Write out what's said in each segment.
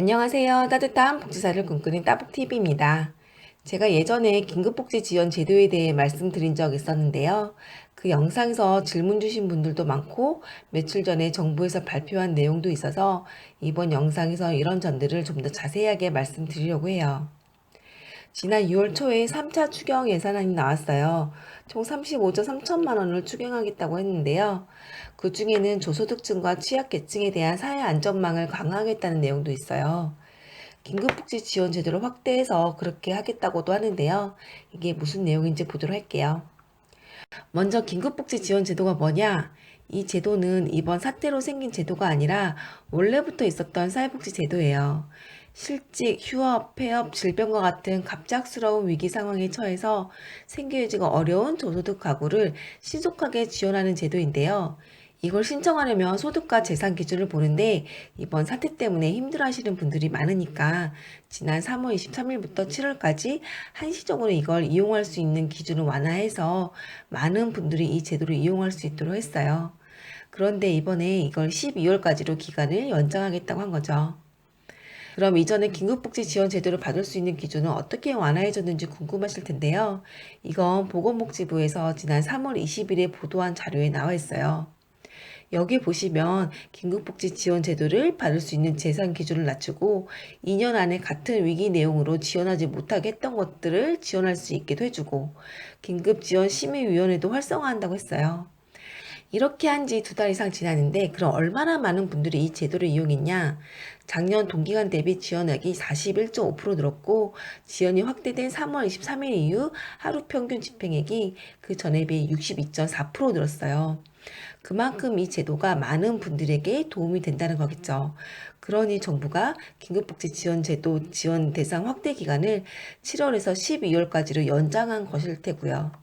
안녕하세요. 따뜻한 복지사를 꿈꾸는 따복TV입니다. 제가 예전에 긴급복지 지원 제도에 대해 말씀드린 적 있었는데요. 그 영상에서 질문 주신 분들도 많고 며칠 전에 정부에서 발표한 내용도 있어서 이번 영상에서 이런 점들을 좀 더 자세하게 말씀드리려고 해요. 지난 6월 초에 3차 추경 예산안이 나왔어요. 총 35조 3천만 원을 추경하겠다고 했는데요. 그 중에는 저소득층과 취약계층에 대한 사회 안전망을 강화하겠다는 내용도 있어요. 긴급복지 지원 제도를 확대해서 그렇게 하겠다고도 하는데요. 이게 무슨 내용인지 보도록 할게요. 먼저 긴급복지 지원 제도가 뭐냐? 이 제도는 이번 사태로 생긴 제도가 아니라 원래부터 있었던 사회복지 제도예요. 실직, 휴업, 폐업, 질병과 같은 갑작스러운 위기 상황에 처해서 생계유지가 어려운 저소득 가구를 신속하게 지원하는 제도인데요. 이걸 신청하려면 소득과 재산 기준을 보는데 이번 사태 때문에 힘들어 하시는 분들이 많으니까 지난 3월 23일부터 7월까지 한시적으로 이걸 이용할 수 있는 기준을 완화해서 많은 분들이 이 제도를 이용할 수 있도록 했어요. 그런데 이번에 이걸 12월까지로 기간을 연장하겠다고 한 거죠. 그럼 이전에 긴급복지 지원 제도를 받을 수 있는 기준은 어떻게 완화해졌는지 궁금하실 텐데요. 이건 보건복지부에서 지난 3월 20일에 보도한 자료에 나와 있어요. 여기 보시면 긴급복지 지원 제도를 받을 수 있는 재산 기준을 낮추고 2년 안에 같은 위기 내용으로 지원하지 못하게 했던 것들을 지원할 수 있게도 해주고 긴급지원 심의위원회도 활성화한다고 했어요. 이렇게 한 지 두 달 이상 지났는데 그럼 얼마나 많은 분들이 이 제도를 이용했냐? 작년 동기간 대비 지원액이 41.5% 늘었고 지원이 확대된 3월 23일 이후 하루 평균 집행액이 그 전에 비해 62.4% 늘었어요. 그만큼 이 제도가 많은 분들에게 도움이 된다는 거겠죠. 그러니 정부가 긴급복지 지원 제도 지원 대상 확대 기간을 7월에서 12월까지로 연장한 것일 테고요.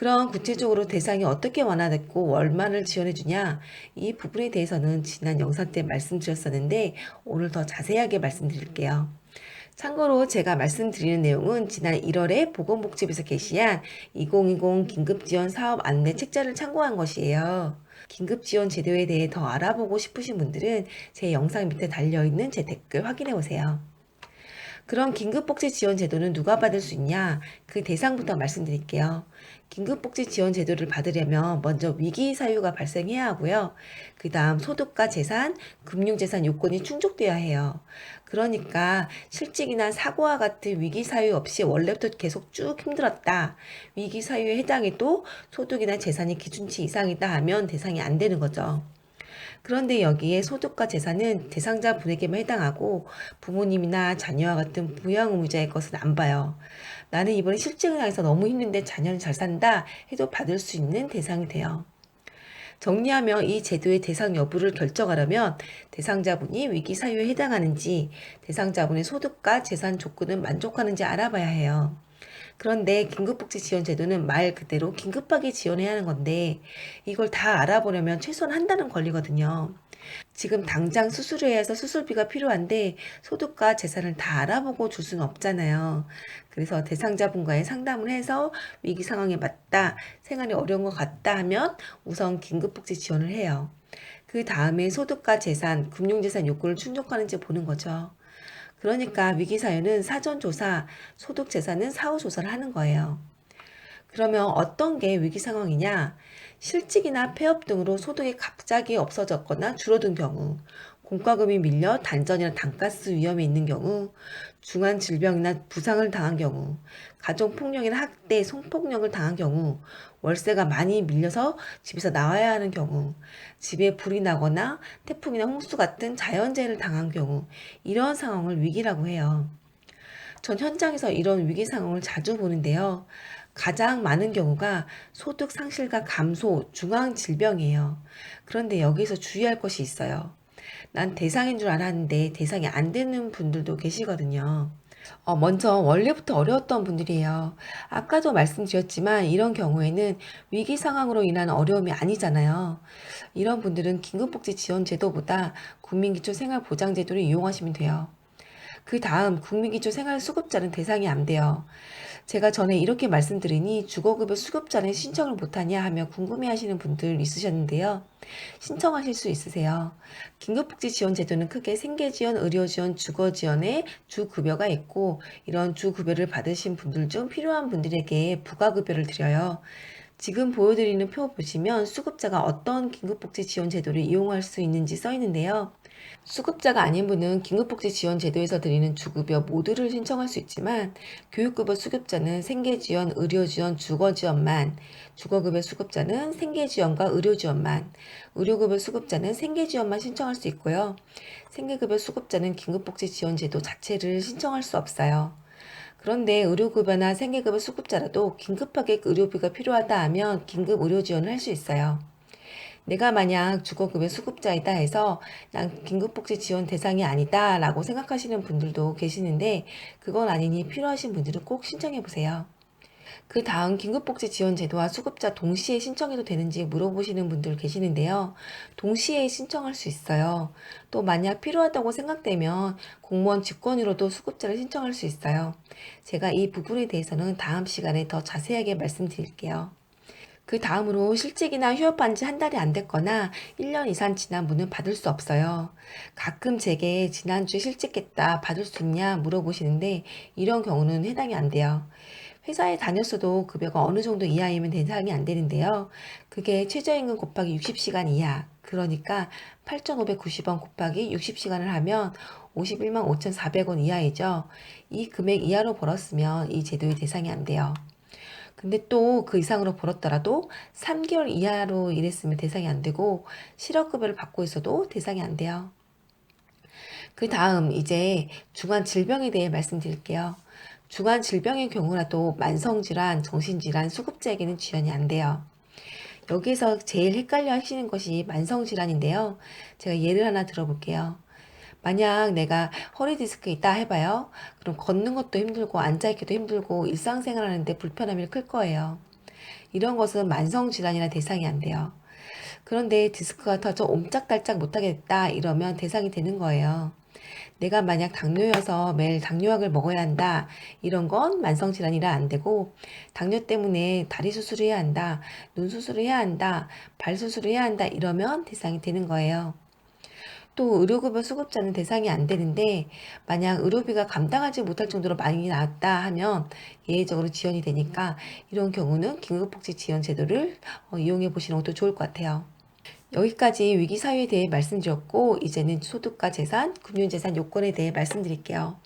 그럼 구체적으로 대상이 어떻게 완화됐고 얼마를 지원해주냐 이 부분에 대해서는 지난 영상 때 말씀드렸었는데 오늘 더 자세하게 말씀드릴게요. 참고로 제가 말씀드리는 내용은 지난 1월에 보건복지부에서 게시한 2020 긴급지원 사업 안내 책자를 참고한 것이에요. 긴급지원 제도에 대해 더 알아보고 싶으신 분들은 제 영상 밑에 달려있는 제 댓글 확인해 보세요. 그럼 긴급복지 지원 제도는 누가 받을 수 있냐? 그 대상부터 말씀드릴게요. 긴급복지 지원 제도를 받으려면 먼저 위기 사유가 발생해야 하고요. 그 다음 소득과 재산, 금융재산 요건이 충족돼야 해요. 그러니까 실직이나 사고와 같은 위기 사유 없이 원래부터 계속 쭉 힘들었다. 위기 사유에 해당해도 소득이나 재산이 기준치 이상이다 하면 대상이 안 되는 거죠. 그런데 여기에 소득과 재산은 대상자 분에게만 해당하고 부모님이나 자녀와 같은 부양 의무자의 것은 안 봐요. 나는 이번에 실직을 당해서 너무 힘든데 자녀는 잘 산다 해도 받을 수 있는 대상이 돼요. 정리하면 이 제도의 대상 여부를 결정하려면 대상자분이 위기 사유에 해당하는지 대상자분의 소득과 재산 조건은 만족하는지 알아봐야 해요. 그런데 긴급복지 지원 제도는 말 그대로 긴급하게 지원해야 하는 건데 이걸 다 알아보려면 최소한 한 달은 걸리거든요. 지금 당장 수술을 해야 해서 수술비가 필요한데 소득과 재산을 다 알아보고 줄 수는 없잖아요. 그래서 대상자분과의 상담을 해서 위기 상황에 맞다, 생활이 어려운 것 같다 하면 우선 긴급복지 지원을 해요. 그 다음에 소득과 재산, 금융재산 요건을 충족하는지 보는 거죠. 그러니까 위기 사유는 사전 조사, 소득 재산은 사후 조사를 하는 거예요. 그러면 어떤 게 위기 상황이냐? 실직이나 폐업 등으로 소득이 갑자기 없어졌거나 줄어든 경우, 공과금이 밀려 단전이나 단가스 위험이 있는 경우, 중한 질병이나 부상을 당한 경우, 가정폭력이나 학대, 성폭력을 당한 경우, 월세가 많이 밀려서 집에서 나와야 하는 경우, 집에 불이 나거나 태풍이나 홍수 같은 자연재해를 당한 경우, 이런 상황을 위기라고 해요. 전 현장에서 이런 위기 상황을 자주 보는데요. 가장 많은 경우가 소득 상실과 감소, 중앙 질병이에요. 그런데 여기서 주의할 것이 있어요. 난 대상인 줄 알았는데 대상이 안 되는 분들도 계시거든요. 어, 먼저 원래부터 어려웠던 분들이에요. 아까도 말씀드렸지만 이런 경우에는 위기 상황으로 인한 어려움이 아니잖아요. 이런 분들은 긴급복지 지원 제도보다 국민기초생활보장제도를 이용하시면 돼요. 그 다음 국민기초 생활수급자는 대상이 안 돼요. 제가 전에 이렇게 말씀드리니 주거급여 수급자는 신청을 못하냐 하며 궁금해하시는 분들 있으셨는데요. 신청하실 수 있으세요. 긴급복지지원제도는 크게 생계지원, 의료지원, 주거지원에 주급여가 있고 이런 주급여를 받으신 분들 중 필요한 분들에게 부가급여를 드려요. 지금 보여드리는 표 보시면 수급자가 어떤 긴급복지지원제도를 이용할 수 있는지 써 있는데요. 수급자가 아닌 분은 긴급복지지원제도에서 드리는 주급여 모두를 신청할 수 있지만 교육급여 수급자는 생계지원, 의료지원, 주거지원만, 주거급여 수급자는 생계지원과 의료지원만, 의료급여 수급자는 생계지원만 신청할 수 있고요. 생계급여 수급자는 긴급복지지원제도 자체를 신청할 수 없어요. 그런데 의료급여나 생계급여 수급자라도 긴급하게 의료비가 필요하다 하면 긴급 의료 지원을 할 수 있어요. 내가 만약 주거급여 수급자이다 해서 난 긴급복지 지원 대상이 아니다 라고 생각하시는 분들도 계시는데 그건 아니니 필요하신 분들은 꼭 신청해 보세요. 그 다음 긴급복지 지원 제도와 수급자 동시에 신청해도 되는지 물어보시는 분들 계시는데요. 동시에 신청할 수 있어요. 또 만약 필요하다고 생각되면 공무원 직권으로도 수급자를 신청할 수 있어요. 제가 이 부분에 대해서는 다음 시간에 더 자세하게 말씀드릴게요. 그 다음으로 실직이나 휴업한 지 한 달이 안 됐거나 1년 이상 지난 분은 받을 수 없어요. 가끔 제게 지난주에 실직했다 받을 수 있냐 물어보시는데 이런 경우는 해당이 안 돼요. 회사에 다녔어도 급여가 어느 정도 이하이면 대상이 안 되는데요. 그게 최저임금 곱하기 60시간 이하. 그러니까 8,590원 곱하기 60시간을 하면 51만 5,400원 이하이죠. 이 금액 이하로 벌었으면 이 제도의 대상이 안 돼요. 근데 또 그 이상으로 벌었더라도 3개월 이하로 일했으면 대상이 안 되고 실업급여를 받고 있어도 대상이 안 돼요. 그 다음 이제 중환 질병에 대해 말씀드릴게요. 중환 질병의 경우라도 만성질환, 정신질환, 수급자에게는 지원이 안 돼요. 여기서 제일 헷갈려 하시는 것이 만성질환인데요. 제가 예를 하나 들어볼게요. 만약 내가 허리 디스크 있다 해봐요. 그럼 걷는 것도 힘들고 앉아있기도 힘들고 일상생활 하는데 불편함이 클 거예요. 이런 것은 만성질환이나 대상이 안 돼요. 그런데 디스크가 터져 옴짝달짝 못하게 됐다 이러면 대상이 되는 거예요. 내가 만약 당뇨여서 매일 당뇨약을 먹어야 한다. 이런 건 만성질환이라 안 되고, 당뇨 때문에 다리 수술을 해야 한다. 눈 수술을 해야 한다. 발 수술을 해야 한다. 이러면 대상이 되는 거예요. 또 의료급여 수급자는 대상이 안 되는데 만약 의료비가 감당하지 못할 정도로 많이 나왔다 하면 예외적으로 지원이 되니까 이런 경우는 긴급복지 지원 제도를 어, 이용해 보시는 것도 좋을 것 같아요. 여기까지 위기 사유에 대해 말씀드렸고 이제는 소득과 재산, 금융재산 요건에 대해 말씀드릴게요.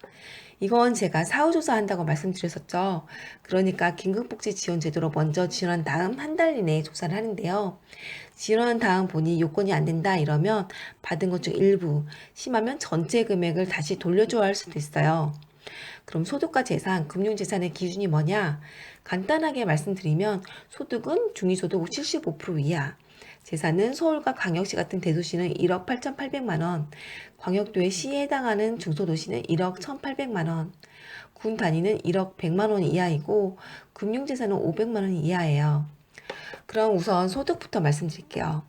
이건 제가 사후조사 한다고 말씀드렸었죠. 그러니까 긴급복지 지원 제도로 먼저 지원한 다음 한 달 이내에 조사를 하는데요. 지원한 다음 보니 요건이 안 된다 이러면 받은 것 중 일부, 심하면 전체 금액을 다시 돌려줘야 할 수도 있어요. 그럼 소득과 재산, 금융재산의 기준이 뭐냐? 간단하게 말씀드리면 소득은 중위소득 75% 이하, 재산은 서울과 광역시 같은 대도시는 1억 8,800만 원, 광역도의 시에 해당하는 중소도시는 1억 1,800만 원, 군 단위는 1억 100만 원 이하이고 금융재산은 500만 원 이하예요. 그럼 우선 소득부터 말씀드릴게요.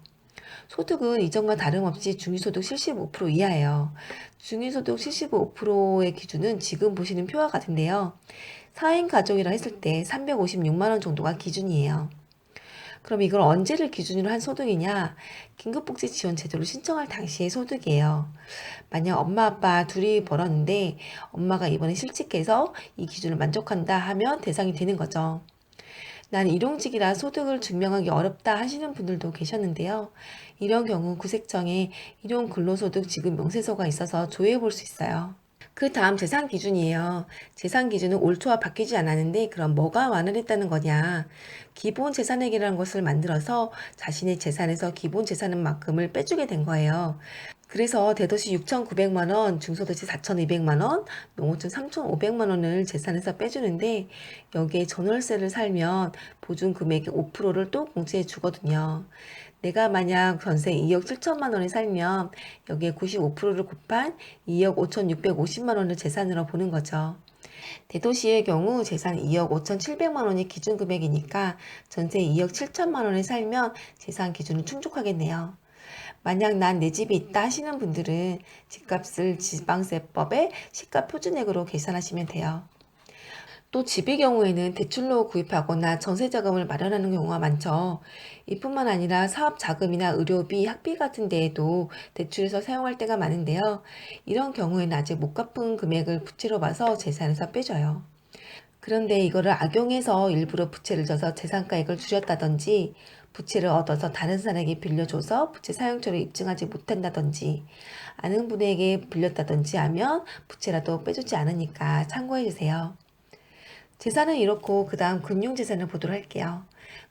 소득은 이전과 다름없이 중위소득 75% 이하예요. 중위소득 75%의 기준은 지금 보시는 표와 같은데요. 4인 가족이라 했을 때 356만 원 정도가 기준이에요. 그럼 이걸 언제를 기준으로 한 소득이냐? 긴급복지 지원 제도를 신청할 당시의 소득이에요. 만약 엄마 아빠 둘이 벌었는데 엄마가 이번에 실직해서 이 기준을 만족한다 하면 대상이 되는 거죠. 난 일용직이라 소득을 증명하기 어렵다 하시는 분들도 계셨는데요. 이런 경우 구색청에 일용 근로소득 지급 명세서가 있어서 조회해 볼 수 있어요. 그 다음 재산 기준이에요. 재산 기준은 올 초와 바뀌지 않았는데 그럼 뭐가 완화했다는 거냐? 기본 재산액이라는 것을 만들어서 자신의 재산에서 기본 재산만큼을 빼주게 된 거예요. 그래서 대도시 6,900만 원, 중소도시 4,200만 원, 농어촌 3,500만 원을 재산에서 빼주는데 여기에 전월세를 살면 보증 금액의 5%를 또 공제해 주거든요. 내가 만약 전세 2억 7천만 원에 살면 여기에 95%를 곱한 2억 5,650만 원을 재산으로 보는 거죠. 대도시의 경우 재산 2억 5,700만 원이 기준 금액이니까 전세 2억 7천만 원에 살면 재산 기준을 충족하겠네요. 만약 난 내 집이 있다 하시는 분들은 집값을 지방세법의 시가 표준액으로 계산하시면 돼요. 또 집의 경우에는 대출로 구입하거나 전세 자금을 마련하는 경우가 많죠. 이뿐만 아니라 사업 자금이나 의료비, 학비 같은 데에도 대출해서 사용할 때가 많은데요. 이런 경우에는 아직 못 갚은 금액을 부채로 봐서 재산에서 빼줘요. 그런데 이거를 악용해서 일부러 부채를 져서 재산가액을 줄였다든지 부채를 얻어서 다른 사람에게 빌려줘서 부채 사용처를 입증하지 못한다든지 아는 분에게 빌렸다든지 하면 부채라도 빼주지 않으니까 참고해 주세요. 재산은 이렇고 그 다음 금융재산을 보도록 할게요.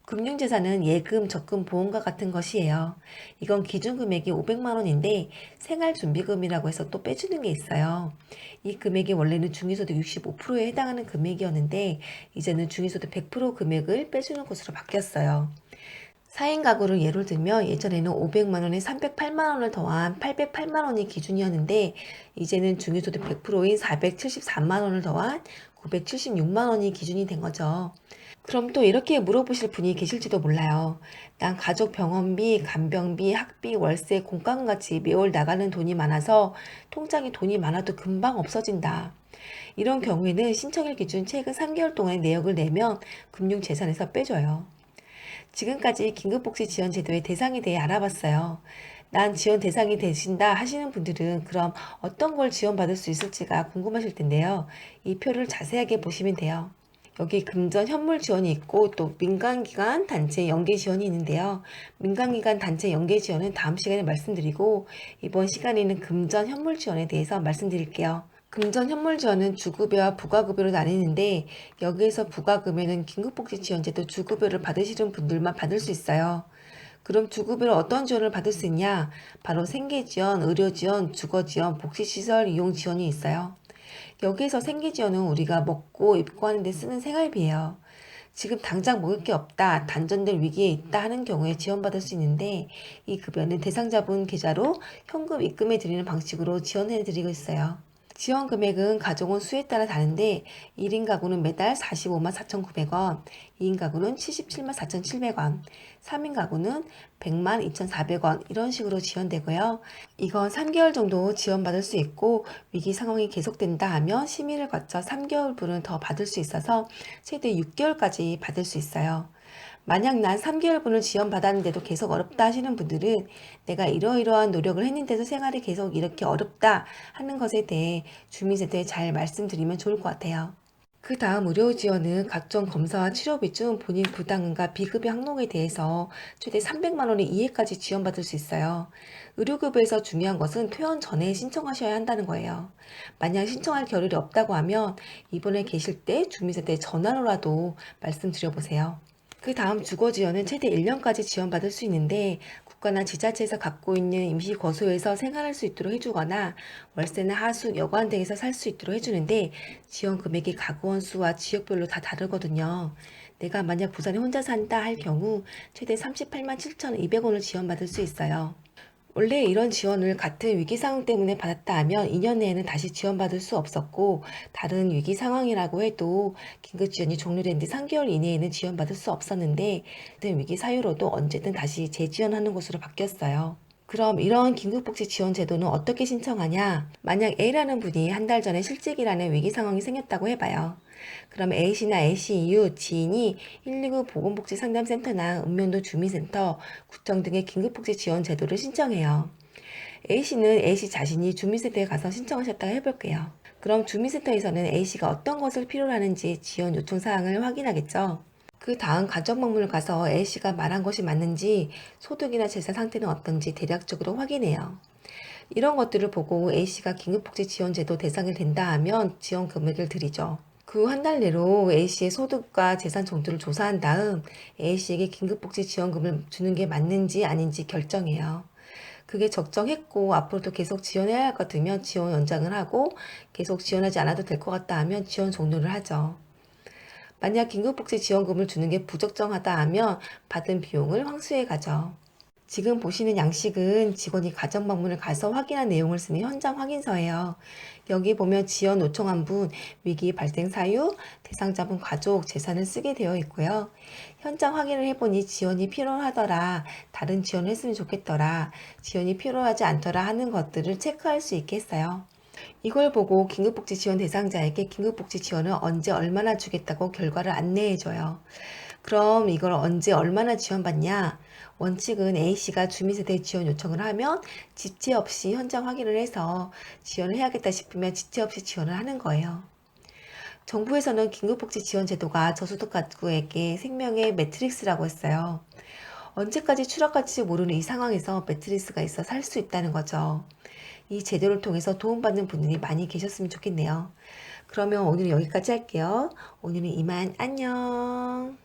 금융재산은 예금, 적금, 보험과 같은 것이에요. 이건 기준 금액이 500만 원인데 생활준비금이라고 해서 또 빼주는 게 있어요. 이 금액이 원래는 중위소득 65%에 해당하는 금액이었는데 이제는 중위소득 100% 금액을 빼주는 것으로 바뀌었어요. 4인 가구를 예를 들면 예전에는 500만 원에 308만 원을 더한 808만 원이 기준이었는데 이제는 중위소득 100%인 474만 원을 더한 976만 원이 기준이 된 거죠. 그럼 또 이렇게 물어보실 분이 계실지도 몰라요. 난 가족 병원비, 간병비, 학비, 월세, 공과금 같이 매월 나가는 돈이 많아서 통장에 돈이 많아도 금방 없어진다. 이런 경우에는 신청일 기준 최근 3개월 동안의 내역을 내면 금융재산에서 빼줘요. 지금까지 긴급복지 지원 제도의 대상에 대해 알아봤어요. 난 지원 대상이 되신다 하시는 분들은 그럼 어떤 걸 지원받을 수 있을지가 궁금하실 텐데요. 이 표를 자세하게 보시면 돼요. 여기 금전 현물 지원이 있고 또 민간기관 단체 연계 지원이 있는데요. 민간기관 단체 연계 지원은 다음 시간에 말씀드리고 이번 시간에는 금전 현물 지원에 대해서 말씀드릴게요. 금전 현물 지원은 주급여와 부가급여로 나뉘는데 여기에서 부가급여는 긴급복지지원제도 주급여를 받으시는 분들만 받을 수 있어요. 그럼 주급여로 어떤 지원을 받을 수 있냐? 바로 생계지원, 의료지원, 주거지원, 복지시설 이용 지원이 있어요. 여기에서 생계지원은 우리가 먹고 입고 하는 데 쓰는 생활비예요. 지금 당장 먹을 게 없다, 단전될 위기에 있다 하는 경우에 지원받을 수 있는데 이 급여는 대상자분 계좌로 현금 입금해 드리는 방식으로 지원해 드리고 있어요. 지원 금액은 가족원 수에 따라 다른데 1인 가구는 매달 45만 4,900원, 2인 가구는 77만 4,700원, 3인 가구는 100만 2,400원 이런 식으로 지원되고요. 이건 3개월 정도 지원받을 수 있고 위기 상황이 계속된다 하면 심의를 거쳐 3개월분을 더 받을 수 있어서 최대 6개월까지 받을 수 있어요. 만약 난 3개월분을 지원받았는데도 계속 어렵다 하시는 분들은 내가 이러이러한 노력을 했는데도 생활이 계속 이렇게 어렵다 하는 것에 대해 주민세대에 잘 말씀드리면 좋을 것 같아요. 그 다음 의료 지원은 각종 검사와 치료비 중 본인 부담금과 비급여 항목에 대해서 최대 300만 원의 이해까지 지원받을 수 있어요. 의료급여에서 중요한 것은 퇴원 전에 신청하셔야 한다는 거예요. 만약 신청할 겨를이 없다고 하면 입원해 계실 때 주민세대에 전화로라도 말씀드려보세요. 그 다음 주거 지원은 최대 1년까지 지원받을 수 있는데 국가나 지자체에서 갖고 있는 임시 거소에서 생활할 수 있도록 해주거나 월세나 하숙, 여관 등에서 살 수 있도록 해주는데 지원 금액이 가구원 수와 지역별로 다 다르거든요. 내가 만약 부산에 혼자 산다 할 경우 최대 38만 7,200원을 지원받을 수 있어요. 원래 이런 지원을 같은 위기 상황 때문에 받았다 하면 2년 내에는 다시 지원받을 수 없었고 다른 위기 상황이라고 해도 긴급 지원이 종료된 뒤 3개월 이내에는 지원받을 수 없었는데 같은 위기 사유로도 언제든 다시 재지원하는 것으로 바뀌었어요. 그럼 이런 긴급복지 지원 제도는 어떻게 신청하냐? 만약 A라는 분이 한 달 전에 실직이라는 위기 상황이 생겼다고 해봐요. 그럼 A씨나 A씨 이후 지인이 119 보건복지 상담센터나 읍면도 주민센터, 구청 등의 긴급복지 지원 제도를 신청해요. A씨는 A씨 자신이 주민센터에 가서 신청하셨다고 해볼게요. 그럼 주민센터에서는 A씨가 어떤 것을 필요로 하는지 지원 요청 사항을 확인하겠죠. 그 다음 가정 방문을 가서 A씨가 말한 것이 맞는지 소득이나 재산 상태는 어떤지 대략적으로 확인해요. 이런 것들을 보고 A씨가 긴급복지 지원제도 대상이 된다 하면 지원 금액을 드리죠. 그 한 달 내로 A씨의 소득과 재산 정도를 조사한 다음 A씨에게 긴급복지 지원금을 주는 게 맞는지 아닌지 결정해요. 그게 적정했고 앞으로도 계속 지원해야 할 것 같으면 지원 연장을 하고 계속 지원하지 않아도 될 것 같다 하면 지원 종료를 하죠. 만약 긴급복지 지원금을 주는 게 부적정하다 하면 받은 비용을 황수해 가죠. 지금 보시는 양식은 직원이 가정 방문을 가서 확인한 내용을 쓰는 현장 확인서예요. 여기 보면 지원 요청한 분, 위기 발생 사유, 대상자분 가족, 재산을 쓰게 되어 있고요. 현장 확인을 해보니 지원이 필요하더라, 다른 지원을 했으면 좋겠더라, 지원이 필요하지 않더라 하는 것들을 체크할 수 있겠어요. 이걸 보고 긴급복지 지원 대상자에게 긴급복지 지원을 언제 얼마나 주겠다고 결과를 안내해줘요. 그럼 이걸 언제 얼마나 지원받냐? 원칙은 A씨가 주민세대 지원 요청을 하면 지체 없이 현장 확인을 해서 지원을 해야겠다 싶으면 지체 없이 지원을 하는 거예요. 정부에서는 긴급복지 지원 제도가 저소득 가구에게 생명의 매트릭스라고 했어요. 언제까지 추락할지 모르는 이 상황에서 매트리스가 있어 살 수 있다는 거죠. 이 제도를 통해서 도움받는 분들이 많이 계셨으면 좋겠네요. 그러면 오늘 여기까지 할게요. 오늘은 이만 안녕.